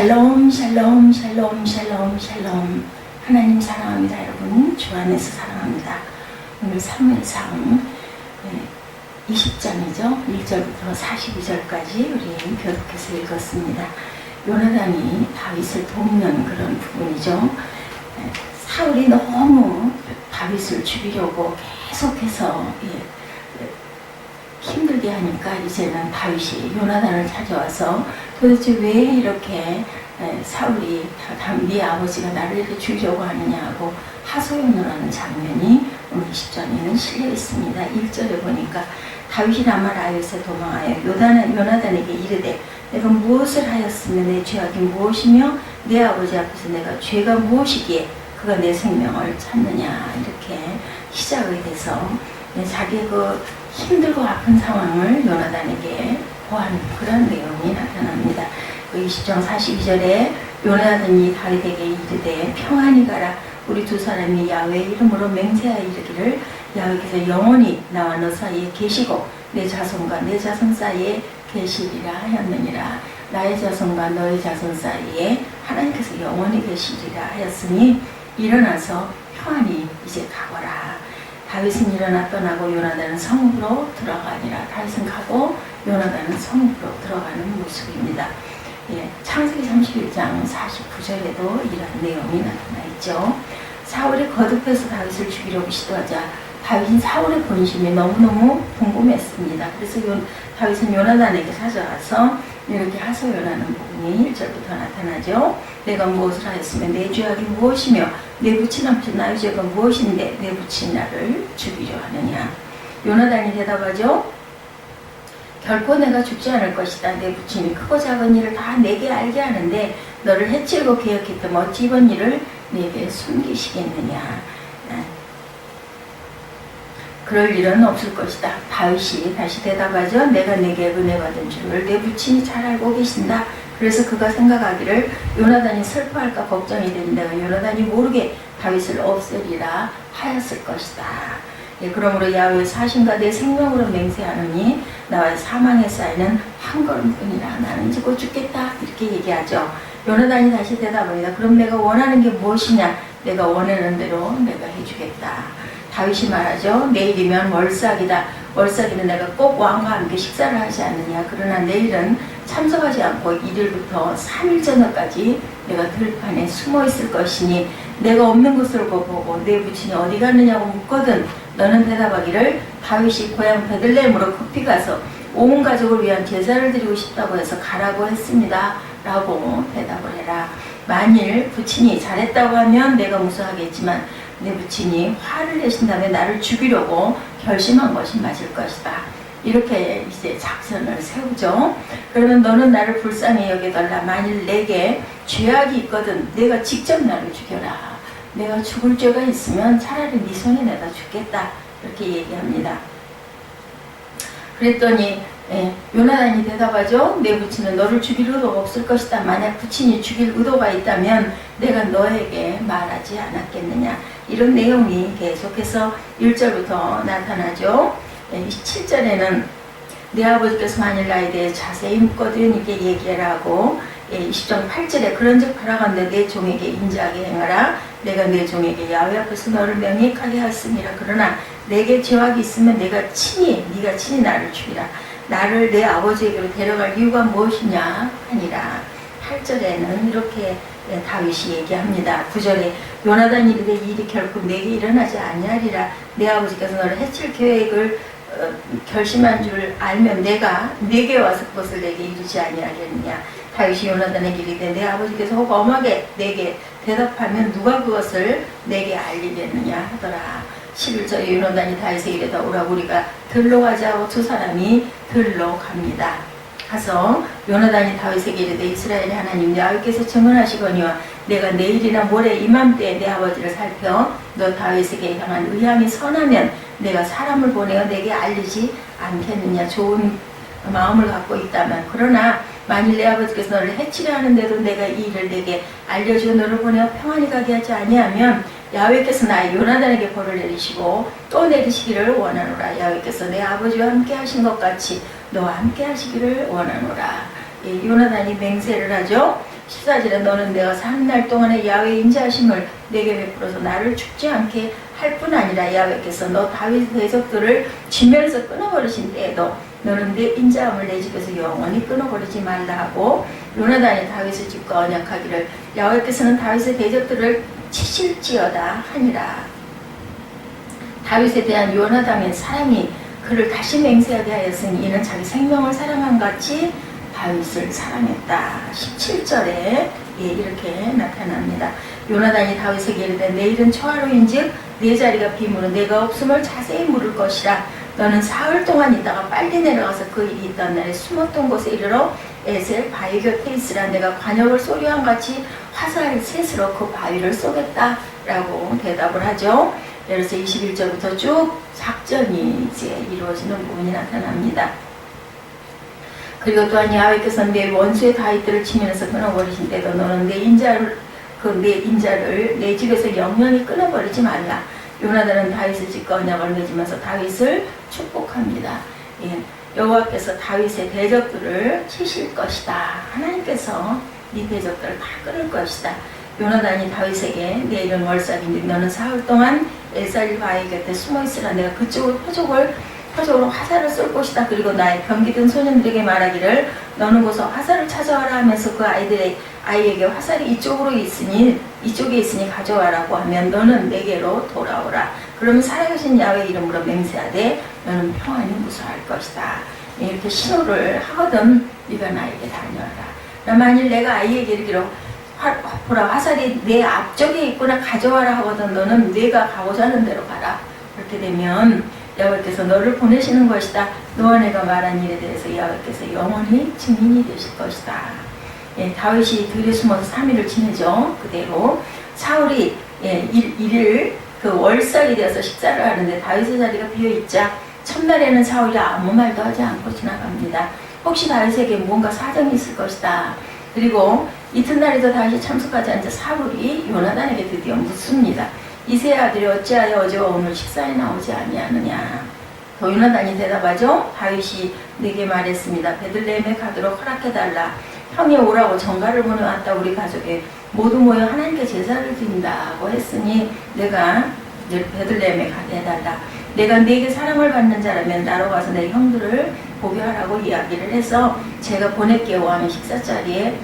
샬롬 샬롬 샬롬 샬롬 샬롬. 하나님 사랑합니다 여러분. 주 안에서 사랑합니다. 오늘 3일상. 20장이죠? 1절부터 42절까지 우리 교독해서 읽었습니다. 요나단이 다윗을 돕는 그런 부분이죠. 예, 사울이 너무 다윗을 죽이려고 계속해서 예, 힘들게 하니까 이제는 다윗이 요나단을 찾아와서 도대체 왜 이렇게 에, 사울이 다- 네 아버지가 나를 이렇게 죽이려고 하느냐 하고 하소연을 하는 장면이 오늘 20장에는 실려 있습니다. 1절에 보니까 다윗이 남아 라이스에 도망하여 요단, 요나단에게 이르되 내가 무엇을 하였으며 내 죄악이 무엇이며 내 아버지 앞에서 내가 죄가 무엇이기에 그가 내 생명을 찾느냐 이렇게 시작이 돼서 네, 자기의 그 힘들고 아픈 상황을 요나단에게 보하는 그런 내용이 나타납니다. 그 20장 42절에 요나단이 다윗에게 이르되 평안히 가라. 우리 두 사람이 야외 이름으로 맹세하여 이르기를 야외께서 영원히 나와 너 사이에 계시고 내 자손과 내 자손 사이에 계시리라 하였느니라. 나의 자손과 너의 자손 사이에 하나님께서 영원히 계시리라 하였으니 일어나서 평안히 이제 가거라 다윗은 일어나 떠나고 요나단은 성읍으로 들어가니라. 다윗은 가고 요나단은 성읍으로 들어가는 모습입니다. 예, 창세기 31장 49절에도 이런 내용이 나타나 있죠. 사울이 거듭해서 다윗을 죽이려고 시도하자 다윗은 사울의 본심이 너무너무 궁금했습니다. 그래서 요, 다윗은 요나단에게 찾아가서 이렇게 하소연하는 부분이 1절부터 나타나죠. 내가 무엇을 하였으면 내 죄악이 무엇이며 내 부친 남편 나의 죄가 무엇인데 내 부친 나를 죽이려 하느냐. 요나단이 대답하죠. 결코 내가 죽지 않을 것이다. 내 부친이 크고 작은 일을 다 내게 알게 하는데 너를 해치려고 계획했던 어찌 이번 일을 내게 숨기시겠느냐. 아, 그럴 일은 없을 것이다. 다윗이 다시 대답하죠. 내가 내게 은혜 받은 줄을 내 부친이 잘 알고 계신다. 그래서 그가 생각하기를 요나단이 슬퍼할까 걱정이 내가 요나단이 모르게 다윗을 없애리라 하였을 것이다. 예, 그러므로 야외 사신과 내 생명으로 맹세하노니 나의 사망의 사이는 한 걸음뿐이라 나는 곧 죽겠다 이렇게 얘기하죠. 요나단이 다시 대답합니다. 그럼 내가 원하는 게 무엇이냐? 내가 원하는 대로 내가 해주겠다. 다윗이 말하죠. 내일이면 월삭이다. 월삭이는 내가 꼭 왕과 함께 식사를 하지 않느냐. 그러나 내일은 참석하지 않고 1일부터 3일 전까지 내가 들판에 숨어 있을 것이니 내가 없는 것을 보고 내 부친이 어디 갔느냐고 묻거든 너는 대답하기를 다윗이 고향 베들레헴으로 급히 가서 온 가족을 위한 제사를 드리고 싶다고 해서 가라고 했습니다. 라고 대답을 해라. 만일 부친이 잘했다고 하면 내가 무서하겠지만 내 부친이 화를 내신 다음에 나를 죽이려고 결심한 것이 맞을 것이다. 이렇게 이제 작전을 세우죠. 그러면 너는 나를 불쌍히 여겨달라. 만일 내게 죄악이 있거든 내가 직접 나를 죽여라. 내가 죽을 죄가 있으면 차라리 네 손에 내다 죽겠다. 이렇게 얘기합니다. 그랬더니 예, 요나단이 대답하죠. 내 부친은 너를 죽일 의도가 없을 것이다. 만약 부친이 죽일 의도가 있다면 내가 너에게 말하지 않았겠느냐. 이런 내용이 계속해서 1절부터 나타나죠. 예, 7절에는 내 아버지께서 만일 나에 대해 자세히 묻거든 이렇게 얘기를 하고 예, 20장 8절에 그런즉 바라건대 내 종에게 인자하게 행하라. 내가 내 종에게 야외 앞에서 너를 명예하게 하였습니다 그러나 내게 죄악이 있으면 내가 친히 네가 친히 나를 죽이라. 나를 내 아버지에게로 데려갈 이유가 무엇이냐 하니라. 8절에는 이렇게 예, 다윗이 얘기합니다. 9절에 요나단이 이르되 이 일이 결코 내게 일어나지 아니하리라. 내 아버지께서 너를 해칠 계획을 어, 결심한 줄 알면 내가 내게 와서 그것을 내게 이르지 아니하겠느냐. 다윗이 요나단에게 이르되 내 아버지께서 혹 엄하게 내게 대답하면 누가 그것을 내게 알리겠느냐 하더라. 11절에 요나단이 다윗에게 이르다 오라. 우리가 들로 가자 하고 두 사람이 들로 갑니다. 가서 요나단이 다윗에게 이르되 이스라엘의 하나님 야훼께서 증언하시거니와 내가 내일이나 모레 이맘때에 내 아버지를 살펴 너 다윗에게 향한 의함이 선하면 내가 사람을 보내어 내게 알리지 않겠느냐. 좋은 마음을 갖고 있다면. 그러나 만일 내 아버지께서 너를 해치려 하는데도 내가 이 일을 내게 알려주어 너를 보내어 평안히 가게 하지 아니하면 야훼께서 나의 요나단에게 벌을 내리시고 또 내리시기를 원하노라. 야훼께서 내 아버지와 함께 하신 것 같이 너와 함께 하시기를 원하노라. 예, 요나단이 맹세를 하죠 14절에 너는 내가 사는 날 동안에 야외 인자하심을 내게 베풀어서 나를 죽지 않게 할 뿐 아니라 야외께서 너 다윗 대적들을 지면에서 끊어버리신 때에도 너는 내 인자함을 내 집에서 영원히 끊어버리지 말라 하고 요나단이 다윗의 집과 언약하기를 야외께서는 다윗의 대적들을 치실지어다 하니라. 다윗에 대한 요나단의 사랑이 그를 다시 맹세하게 하였으니 이는 자기 생명을 사랑한 같이 다윗을 사랑했다. 17절에 예, 이렇게 나타납니다. 요나단이 다윗에게 이르되 내일은 초하루인즉 네 자리가 비무로 내가 없음을 자세히 물을 것이라 너는 사흘 동안 있다가 빨리 내려가서 그 일이 있던 날에 숨었던 곳에 이르러 에셀 바위 곁에 있으라 내가 관역을 소리한 같이 화살 셋으로 그 바위를 쏘겠다 라고 대답을 하죠. 그래서 21절부터 쭉 작전이 이제 이루어지는 부분이 나타납니다. 그리고 또한 야훼께서 내 원수의 다윗들을 치면서 끊어버리신 때도 너는 내 인자를 그내 인자를 내 집에서 영원히 끊어버리지 말라. 요나단은 다윗의 집과 언약을 맺으면서 다윗을 축복합니다. 예, 여호와께서 다윗의 대적들을 치실 것이다. 하나님께서 네 대적들을 다 끊을 것이다. 요나단이 다윗에게 내일은 월삭인데 너는 사흘 동안 엘살리 바위 곁에 숨어 있으라 내가 그쪽으로 표적을 표적으로 화살을 쏠 것이다. 그리고 나의 병기든 소년들에게 말하기를 너는 고서 화살을 찾아와라 하면서 그 아이들의 아이에게 화살이 이쪽으로 있으니 이쪽에 있으니 가져와라고 하면 너는 내게로 돌아오라. 그러면 살아계신 야훼 이름으로 맹세하되 너는 평안히 무사할 것이다. 이렇게 신호를 하거든 네가 나에게 다녀와라. 만일 내가 아이에게 이르기로 화, 보라 화살이 내 앞쪽에 있구나 가져와라 하거든 너는 내가 가고자 하는 대로 가라. 그렇게 되면 여호와께서 너를 보내시는 것이다. 너와 내가 말한 일에 대해서 여호와께서 영원히 증인이 되실 것이다. 예, 다윗이 들에 숨어서 3일을 지내죠. 그대로 사울이 예, 일, 일을 그 월살이 되어서 식사를 하는데 다윗의 자리가 비어 있자 첫날에는 사울이 아무 말도 하지 않고 지나갑니다. 혹시 다윗에게 뭔가 사정이 있을 것이다. 그리고 이튿날에도 다시 참석하지 않자 사울이 요나단에게 드디어 묻습니다. 이세 아들이 어찌하여 어제와 오늘 식사에 나오지 아니하느냐. 더 요나단이 대답하죠. 다윗이 내게 말했습니다. 베들레헴에 가도록 허락해달라. 형이 오라고 정가를 보내왔다 우리 가족에 모두 모여 하나님께 제사를 드린다고 했으니 내가 베들레헴에 가게 해달라. 내가 네게 사랑을 받는 자라면 나로 가서 내 형들을 보게 하라고 이야기를 해서 제가 보낼게 왕의 식사 자리에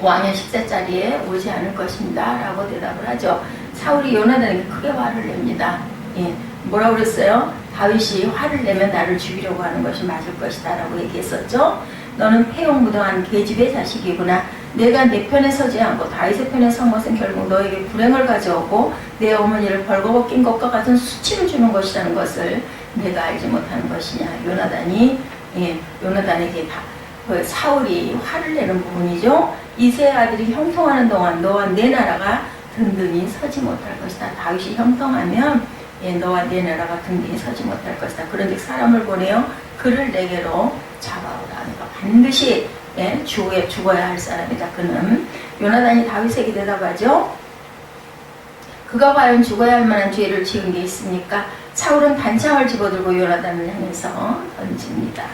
왕의 식사 자리에 오지 않을 것입니다. 라고 대답을 하죠. 사울이 요나단에게 크게 화를 냅니다. 예, 뭐라고 그랬어요? 다윗이 화를 내면 나를 죽이려고 하는 것이 맞을 것이다. 라고 얘기했었죠. 너는 폐용무동한 계집의 자식이구나. 내가 내 편에 서지 않고 다윗의 편에 선 것은 결국 너에게 불행을 가져오고 내 어머니를 벌거벗긴 것과 같은 수치를 주는 것이라는 것을 내가 알지 못하는 것이냐. 요나단이 예, 요나단에게 다, 그 사울이 화를 내는 부분이죠. 이세 아들이 형통하는 동안 너와 내 나라가 든든히 서지 못할 것이다. 다윗이 형통하면 예, 너와 내 나라가 든든히 서지 못할 것이다. 그런데 사람을 보내어 그를 내게로 잡아오라. 그러니까 반드시 예, 죽어야, 죽어야 할 사람이다. 그는 요나단이 다윗에게 대답하죠. 그가 과연 죽어야 할 만한 죄를 지은 게 있습니까? 사울은 단창을 집어들고 요나단을 향해서 던집니다.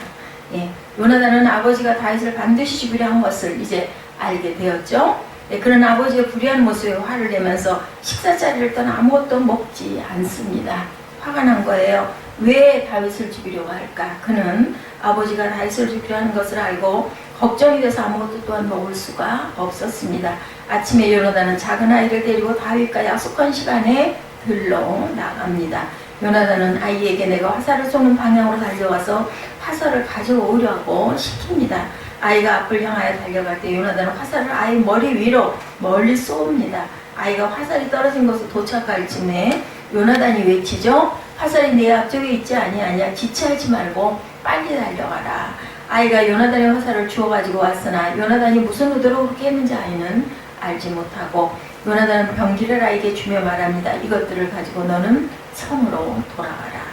예, 요나단은 아버지가 다윗을 반드시 죽이려 한 것을 이제 알게 되었죠. 예, 그런 아버지의 불의한 모습에 화를 내면서 식사 자리를 떠나 아무것도 먹지 않습니다. 화가 난 거예요. 왜 다윗을 죽이려고 할까? 그는 아버지가 다윗을 죽이려 하는 것을 알고 걱정이 돼서 아무것도 또한 먹을 수가 없었습니다. 아침에 요나단은 작은 아이를 데리고 다윗과 약속한 시간에 들러 나갑니다. 요나단은 아이에게 내가 화살을 쏘는 방향으로 달려가서 화살을 가져오려고 시킵니다. 아이가 앞을 향하여 달려갈 때 요나단은 화살을 아이 머리 위로 멀리 쏘옵니다. 아이가 화살이 떨어진 곳에 도착할 쯤에 요나단이 외치죠. 화살이 내 앞쪽에 있지 아니하냐. 지체하지 말고 빨리 달려가라. 아이가 요나단의 화살을 주워 가지고 왔으나 요나단이 무슨 의도로 그렇게 했는지 아이는 알지 못하고 요나단은 병기를 아이에게 주며 말합니다. 이것들을 가지고 너는 성으로 돌아가라.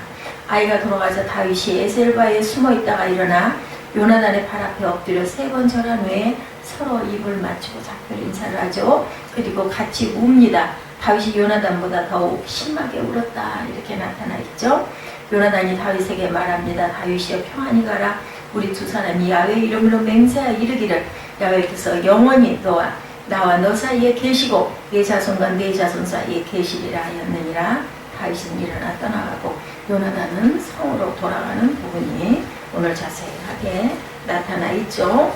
아이가 돌아가서 다윗이 에셀바에 숨어 있다가 일어나 요나단의 발 앞에 엎드려 세 번 절한 후에 서로 입을 맞추고 작별 인사를 하죠. 그리고 같이 웁니다. 다윗이 요나단보다 더욱 심하게 울었다. 이렇게 나타나 있죠. 요나단이 다윗에게 말합니다. 다윗이여 평안히 가라. 우리 두 사람이 야외 이름으로 맹세하 이르기를 야외께서 영원히 너와 나와 너 사이에 계시고 내 자손과 내 자손 사이에 계시리라 하였느니라 다윗은 일어나 떠나가고 요나단은 성으로 돌아가는 부분이 오늘 자세 하게 나타나 있죠.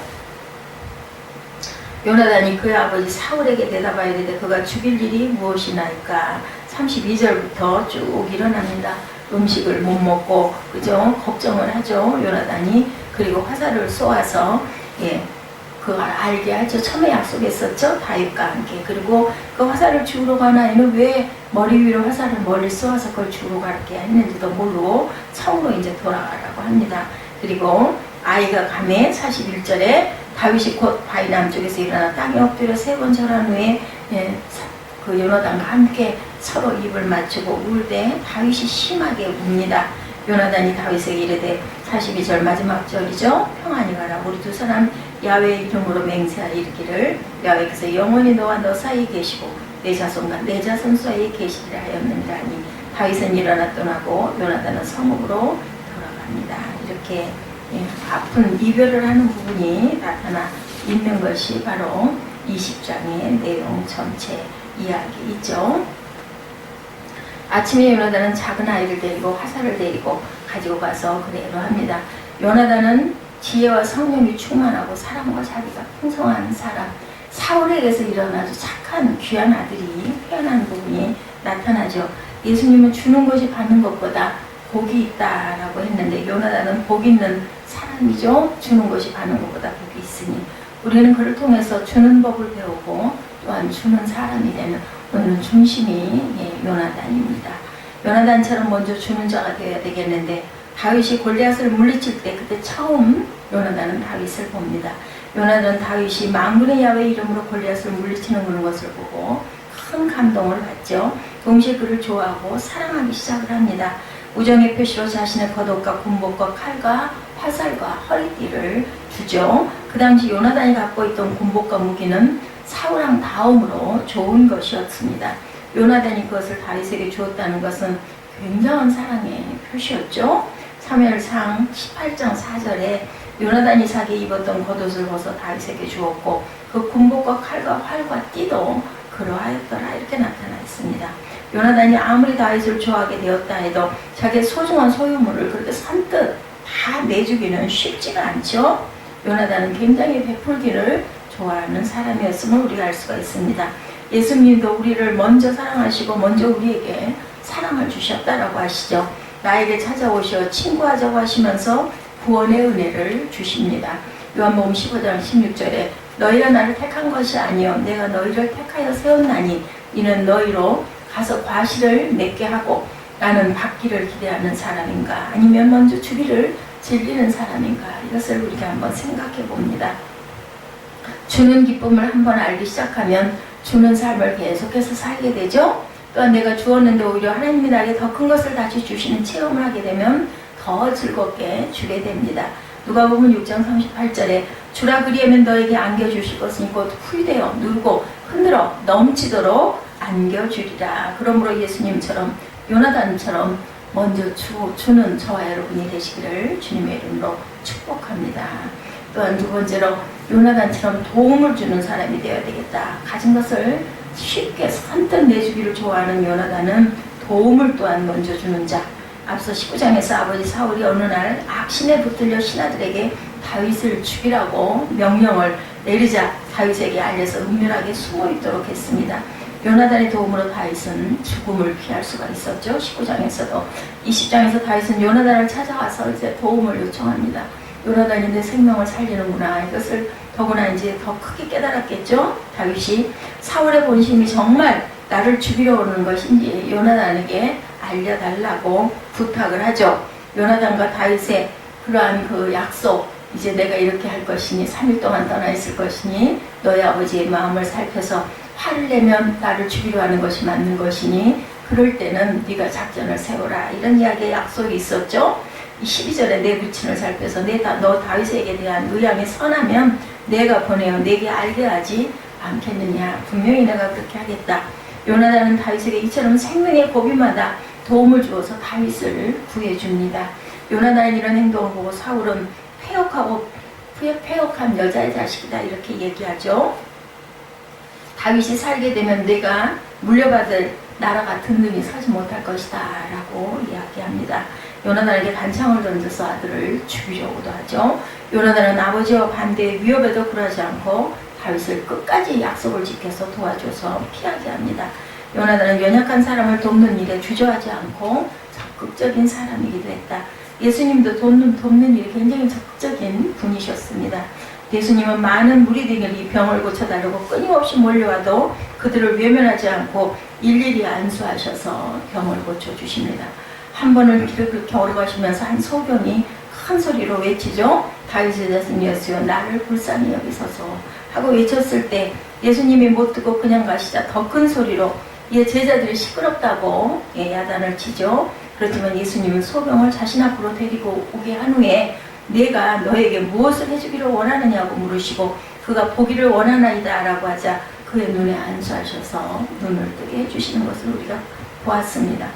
요나단이 그의 아버지 사울에게 대답하여 이르되 그가 죽일 일이 무엇이나이까? 32절부터 쭉 일어납니다. 음식을 못 먹고 그죠? 걱정을 하죠 요나단이. 그리고 화살을 쏘아서 예 그걸 알게 하죠. 처음에 약속했었죠 다윗과 함께. 그리고 그 화살을 주우러 간 아이는 왜 머리 위로 화살을 멀리 쏘아서 그걸 주우러 가게 했는지도 모르고 성으로 이제 돌아가라고 합니다. 그리고 아이가 감에 41절에 다윗이 곧 바위 남쪽에서 일어나 땅에 엎드려 세 번 절한 후에 예, 그 요나단과 함께 서로 입을 맞추고 울때 다윗이 심하게 웁니다. 요나단이 다윗에게 이르되 42절 마지막 절이죠. 평안히 가라. 우리 두 사람 야외 이름으로 맹세하여 이르기를 야외께서 영원히 너와 너 사이에 계시고 내 자손과 내 자손 사이에 계시리라 하였느니라니 다윗은 일어나 떠나고 요나단은 성읍으로 돌아갑니다. 이렇게 예, 아픈 이별을 하는 부분이 나타나 있는 것이 바로 20장의 내용 전체 이야기이죠. 아침에 요나단은 작은 아이를 데리고 화살을 데리고 가지고 가서 그대로 합니다. 요나단은 지혜와 성령이 충만하고 사람과 자비가 풍성한 사람, 사울에게서 아주 착한 귀한 아들이 태어난 부분이 나타나죠. 예수님은 주는 것이 받는 것보다 복이 있다라고 했는데 요나단은 복 있는 사람이죠. 주는 것이 받는 것보다 복이 있으니 우리는 그를 통해서 주는 법을 배우고 또한 주는 사람이 되는 오늘은 중심이 예, 요나단입니다. 요나단처럼 먼저 주는 자가 되어야 되겠는데 다윗이 골리앗을 물리칠 때 그때 처음 요나단은 다윗을 봅니다. 요나단은 다윗이 만군의 야외 이름으로 골리앗을 물리치는 것을 보고 큰 감동을 받죠. 동시에 그를 좋아하고 사랑하기 시작을 합니다. 우정의 표시로 자신의 겉옷과 군복과 칼과 화살과 허리띠를 주죠. 그 당시 요나단이 갖고 있던 군복과 무기는 사울왕 다음으로 좋은 것이었습니다. 요나단이 그것을 다윗에게 주었다는 것은 굉장한 사랑의 표시였죠. 사무엘상 18장 4절에 요나단이 자기 입었던 겉옷을 벗어 다윗에게 주었고 그 군복과 칼과 활과 띠도 그러하였더라 이렇게 나타나 있습니다. 요나단이 아무리 다윗을 좋아하게 되었다 해도 자기의 소중한 소유물을 그렇게 선뜻 다 내주기는 쉽지가 않죠. 요나단은 굉장히 베풀기를 좋아하는 사람이었음을 우리가 알 수가 있습니다. 예수님도 우리를 먼저 사랑하시고 먼저 우리에게 사랑을 주셨다라고 하시죠. 나에게 찾아오셔 친구하자고 하시면서 구원의 은혜를 주십니다. 요한복음 15장 16절에 너희가 나를 택한 것이 아니요 내가 너희를 택하여 세웠나니 이는 너희로 가서 과실을 맺게 하고 나는 받기를 기대하는 사람인가 아니면 먼저 주기를 즐기는 사람인가 이것을 우리가 한번 생각해 봅니다. 주는 기쁨을 한번 알기 시작하면 주는 삶을 계속해서 살게 되죠. 또한 내가 주었는데 오히려 하나님이 나에게 더 큰 것을 다시 주시는 체험을 하게 되면 더 즐겁게 주게 됩니다. 누가 보면 6장 38절에 주라 그리하면 너에게 안겨주실 것은 곧 후되어 누르고 흔들어 넘치도록 안겨주리라. 그러므로 예수님처럼 요나단처럼 먼저 주, 주는 저와 여러분이 되시기를 주님의 이름으로 축복합니다. 또한 두 번째로 요나단처럼 도움을 주는 사람이 되어야 되겠다. 가진 것을 쉽게 선뜻 내주기를 좋아하는 요나단은 도움을 또한 먼저 주는 자. 앞서 19장에서 아버지 사울이 어느 날 악신에 붙들려 신하들에게 다윗을 죽이라고 명령을 내리자 다윗에게 알려서 은밀하게 숨어 있도록 했습니다. 요나단의 도움으로 다윗은 죽음을 피할 수가 있었죠. 19장에서도 20장에서 다윗은 요나단을 찾아와서 이제 도움을 요청합니다. 요나단이 내 생명을 살리는구나. 이것을 더구나 이제 더 크게 깨달았겠죠. 다윗이 사울의 본심이 정말 나를 죽이려 오는 것인지 요나단에게 알려달라고 부탁을 하죠. 요나단과 다윗의 그러한 그 약속, 이제 내가 이렇게 할 것이니 3일 동안 떠나 있을 것이니 너희 아버지의 마음을 살펴서 화를 내면 나를 죽이려 하는 것이 맞는 것이니 그럴 때는 네가 작전을 세워라 이런 이야기의 약속이 있었죠. 12절에 내 부친을 살펴서 내 너 다윗에게 대한 의향이 선하면 내가 보내어 내게 알게 하지 않겠느냐 분명히 내가 그렇게 하겠다. 요나단은 다윗에게 이처럼 생명의 고비마다 도움을 주어서 다윗을 구해줍니다. 요나단의 이런 행동을 보고 사울은 폐역하고 폐역한 여자의 자식이다 이렇게 얘기하죠. 다윗이 살게 되면 내가 물려받을 나라가 든든히 서지 못할 것이다 라고 이야기합니다. 요나단에게 단창을 던져서 아들을 죽이려고도 하죠. 요나단은 아버지와 반대의 위협에도 굴하지 않고 다윗을 끝까지 약속을 지켜서 도와줘서 피하게 합니다. 요나단은 연약한 사람을 돕는 일에 주저하지 않고 적극적인 사람이기도 했다. 예수님도 돕는, 돕는 일이 굉장히 적극적인 분이셨습니다. 예수님은 많은 무리들이 병을 고쳐달라고 끊임없이 몰려와도 그들을 외면하지 않고 일일이 안수하셔서 병을 고쳐주십니다. 한 번은 길을 걸어가시면서 한 소경이 큰 소리로 외치죠. 다윗의 자손 예수여 나를 불쌍히 여기소서 하고 외쳤을 때 예수님이 못 듣고 그냥 가시자 더 큰 소리로 예 제자들이 시끄럽다고 예, 야단을 치죠. 그렇지만 예수님은 소경을 자신 앞으로 데리고 오게 한 후에 내가 너에게 무엇을 해주기를 원하느냐고 물으시고 그가 보기를 원하나이다 라고 하자 그의 눈에 안수하셔서 눈을 뜨게 해주시는 것을 우리가 보았습니다.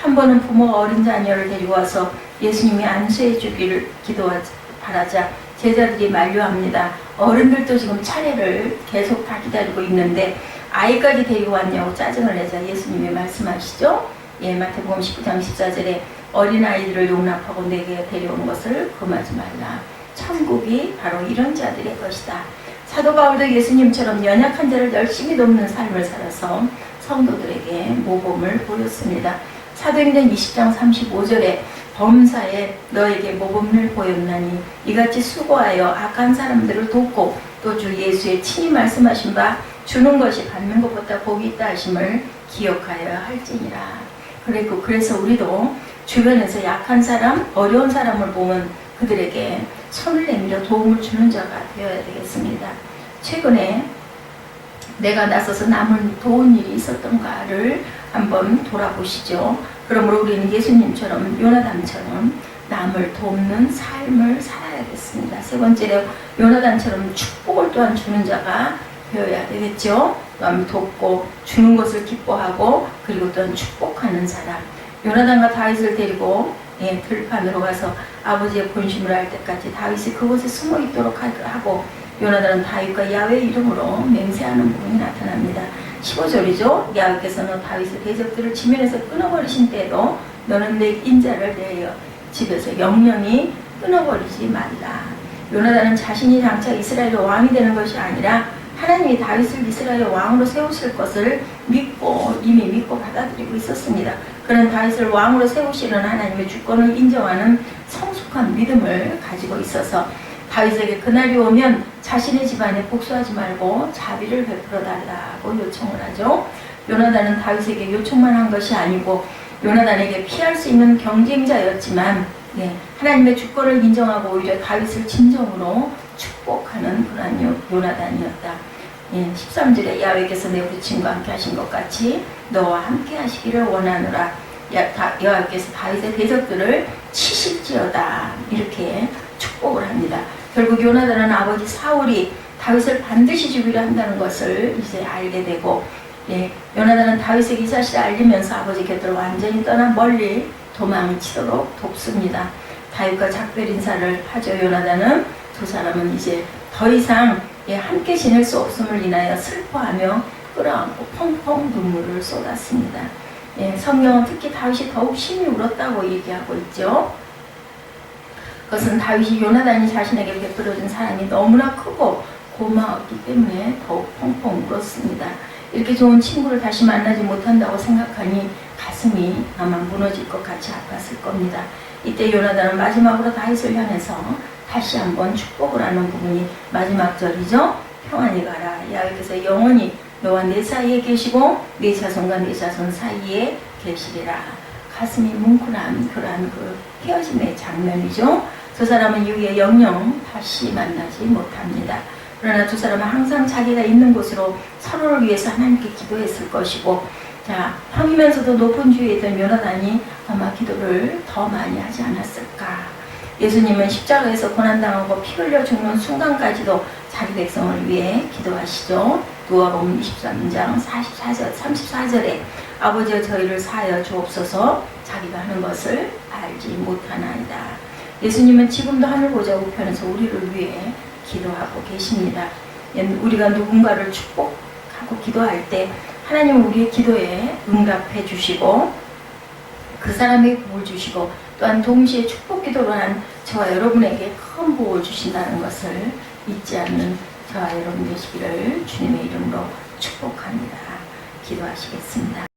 한 번은 부모가 어린 자녀를 데리고 와서 예수님이 안수해 주기를 기도하 바라자 제자들이 만류합니다. 어른들도 지금 차례를 계속 다 기다리고 있는데 아이까지 데리고 왔냐고 짜증을 내자 예수님이 말씀하시죠. 예, 마태복음 19장 14절에 어린아이들을 용납하고 내게 데려오는 것을 금하지 말라. 천국이 바로 이런 자들의 것이다. 사도 바울도 예수님처럼 연약한 자를 열심히 돕는 삶을 살아서 성도들에게 모범을 보였습니다. 사도행전 20장 35절에 범사에 너에게 모범을 보였나니 이같이 수고하여 악한 사람들을 돕고 또 주 예수의 친히 말씀하신 바 주는 것이 받는 것보다 복이 있다 하심을 기억하여 할지니라. 그리고 그래서 우리도 주변에서 약한 사람, 어려운 사람을 보면 그들에게 손을 내밀어 도움을 주는 자가 되어야 되겠습니다. 최근에 내가 나서서 남을 도운 일이 있었던가를 한번 돌아보시죠. 그러므로 우리는 예수님처럼 요나단처럼 남을 돕는 삶을 살아야겠습니다. 세 번째로 요나단처럼 축복을 또한 주는 자가 되어야 되겠죠. 또한 돕고 주는 것을 기뻐하고 그리고 또한 축복하는 사람. 요나단과 다윗을 데리고 예, 들판으로 가서 아버지의 본심을 알 때까지 다윗이 그곳에 숨어 있도록 하고 요나단은 다윗과 야외 이름으로 맹세하는 부분이 나타납니다. 15절이죠. 야훼께서는 다윗의 대적들을 지면에서 끊어버리신 때도 너는 내 인자를 내어 집에서 영영이 끊어버리지 말라. 요나단은 자신이 장차 이스라엘의 왕이 되는 것이 아니라 하나님이 다윗을 이스라엘의 왕으로 세우실 것을 믿고 이미 믿고 받아들이고 있었습니다. 그런 다윗을 왕으로 세우시는 하나님의 주권을 인정하는 성숙한 믿음을 가지고 있어서 다윗에게 그날이 오면 자신의 집안에 복수하지 말고 자비를 베풀어 달라고 요청을 하죠. 요나단은 다윗에게 요청만 한 것이 아니고 요나단에게 피할 수 있는 경쟁자였지만 네, 하나님의 주권을 인정하고 오히려 다윗을 진정으로 축복하는 그런 요나단이었다. 예, 13절에 야훼께서 내 부친과 함께 하신 것 같이 너와 함께 하시기를 원하노라. 여호와께서 다윗의 대적들을 치실지어다 이렇게 축복을 합니다. 결국 요나단은 아버지 사울이 다윗을 반드시 죽이려 한다는 것을 이제 알게 되고 예, 요나단은 다윗에게 이 사실을 알리면서 아버지 곁으로 완전히 떠나 멀리 도망치도록 돕습니다. 다윗과 작별 인사를 하죠. 요나단은 두 사람은 이제 더 이상 예, 함께 지낼 수 없음을 인하여 슬퍼하며 끌어안고 펑펑 눈물을 쏟았습니다. 예, 성경은 특히 다윗이 더욱 심히 울었다고 얘기하고 있죠. 그것은 다윗이 요나단이 자신에게 베풀어준 사랑이 너무나 크고 고마웠기 때문에 더욱 펑펑 울었습니다. 이렇게 좋은 친구를 다시 만나지 못한다고 생각하니 가슴이 아마 무너질 것 같이 아팠을 겁니다. 이때 요나단은 마지막으로 다윗을 향해서 다시 한번 축복을 하는 부분이 마지막 절이죠. 평안히 가라. 야훼께서 영원히 너와 내 사이에 계시고 내 자손과 내 자손 사이에 계시리라. 가슴이 뭉클한 그러한 그 헤어짐의 장면이죠. 두 사람은 이후에 영영 다시 만나지 못합니다. 그러나 두 사람은 항상 자기가 있는 곳으로 서로를 위해서 하나님께 기도했을 것이고 자 황이면서도 높은 주위에 있던 요나단이 아마 기도를 더 많이 하지 않았을까 예수님은 십자가에서 고난당하고 피 흘려 죽는 순간까지도 자기 백성을 위해 기도하시죠. 누가복음 23장 44절, 34절에 아버지여 저희를 사하여 주옵소서 자기가 하는 것을 알지 못하나이다. 예수님은 지금도 하늘 보좌 우편에서 우리를 위해 기도하고 계십니다. 예, 우리가 누군가를 축복하고 기도할 때 하나님은 우리의 기도에 응답해 주시고 그 사람에게 복을 주시고 또한 동시에 축복 기도를 한 저와 여러분에게 큰 복을 주신다는 것을 잊지 않는 저와 여러분 되시기를 주님의 이름으로 축복합니다. 기도하시겠습니다.